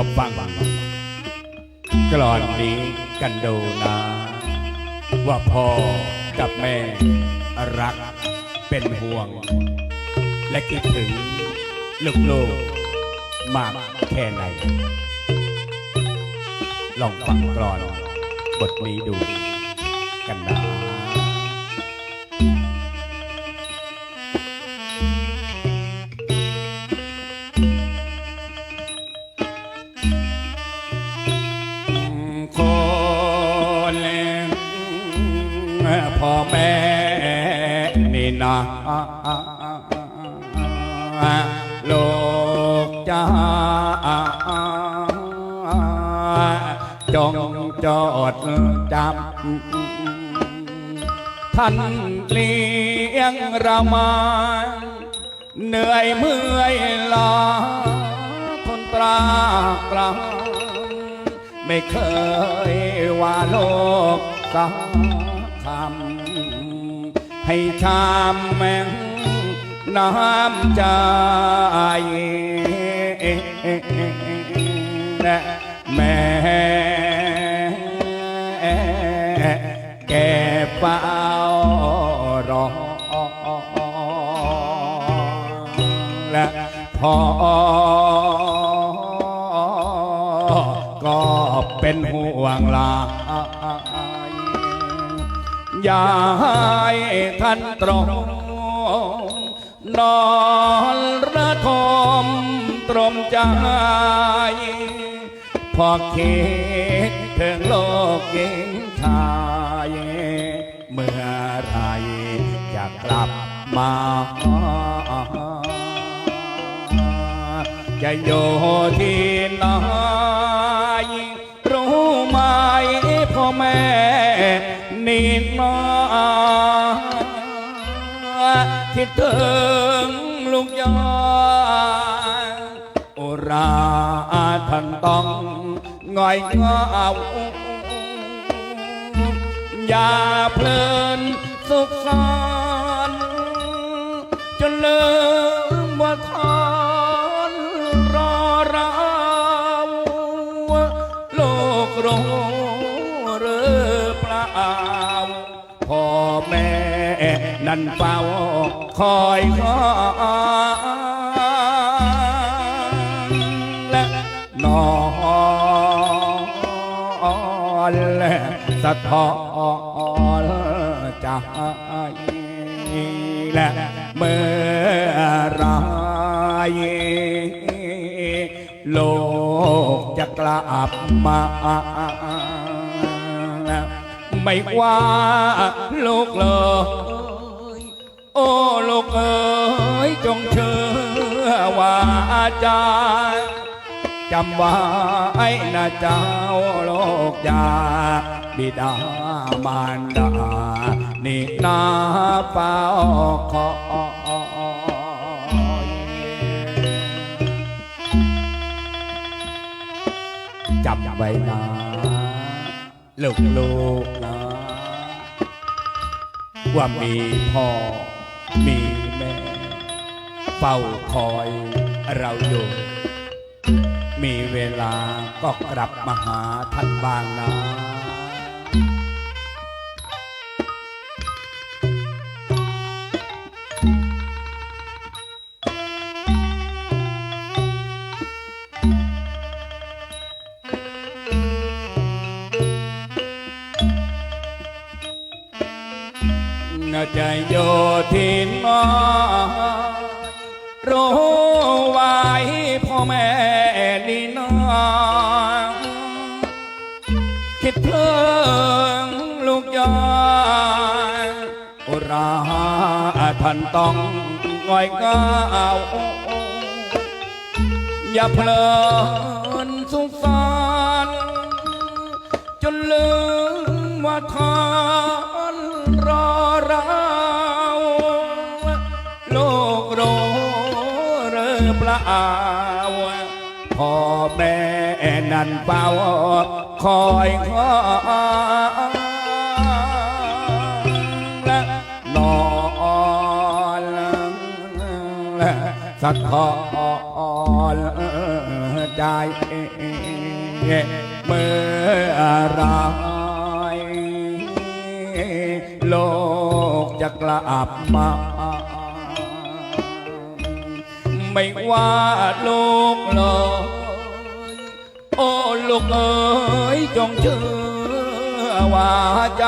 มาฟังกลอนนี้กันดูนะ ว่าพ่อกับแม่รักเป็นห่วง และคิดถึงลูกๆมากแค่ไหน ลองฟังกลอนบทนี้ดูกันนะ แม่นี่นะลูกจ้าจงจอดจำท่านเลี้ยงเรามาเหนื่อยเมื่อยลาคนตรากตรำไม่เคยว่าโลกสักคำ ให้ชามแมงน้ำใจแม่แกเฝ้ารอและพอก็เป็นห่วงลาย อยากให้ท่านตรองนอนระทมตรมใจพอคิดถึงโลกหญิงชายเมื่อไรจะกลับมาจะอยู่ที่ไหน นี่นาคิดถึงลูกยาโอราท่านต้องง่อยเหงาอย่าเพลินสุขสัน นั่นเฝ้าคอยคอยและนอนและสะท้อนใจและเมื่อไรโลกจะกลับมาไม่ว่าลูกเลย โอ้ลูกเอ๋ยจงเชื่อว่าใจจำไว้นะเจ้าโลกยาบิดามารดานี่นาเฝ้าคอยจำไว้นะลูกลูกๆนะว่ามีพ่อ มีแม่เฝ้าคอยเราอยู่ มีเวลาก็กลับมาหาท่านบ้างนะ น่าจะอยู่ที่ไหนรู้ไว้พ่อแม่นี่นาคิดถึงลูกยายโอราท่านต้องง่อยเงาอย่าเพลินสุขสัน อเปล่าพ่อแม่นั่นเฝ้าคอยคอยและนอนสะท้อนใจเมื่อไรโลกจะกลับมา ไม่ว่าลูกเลยโอ้ลูกเอ๋ยจงเชื่อว่าใ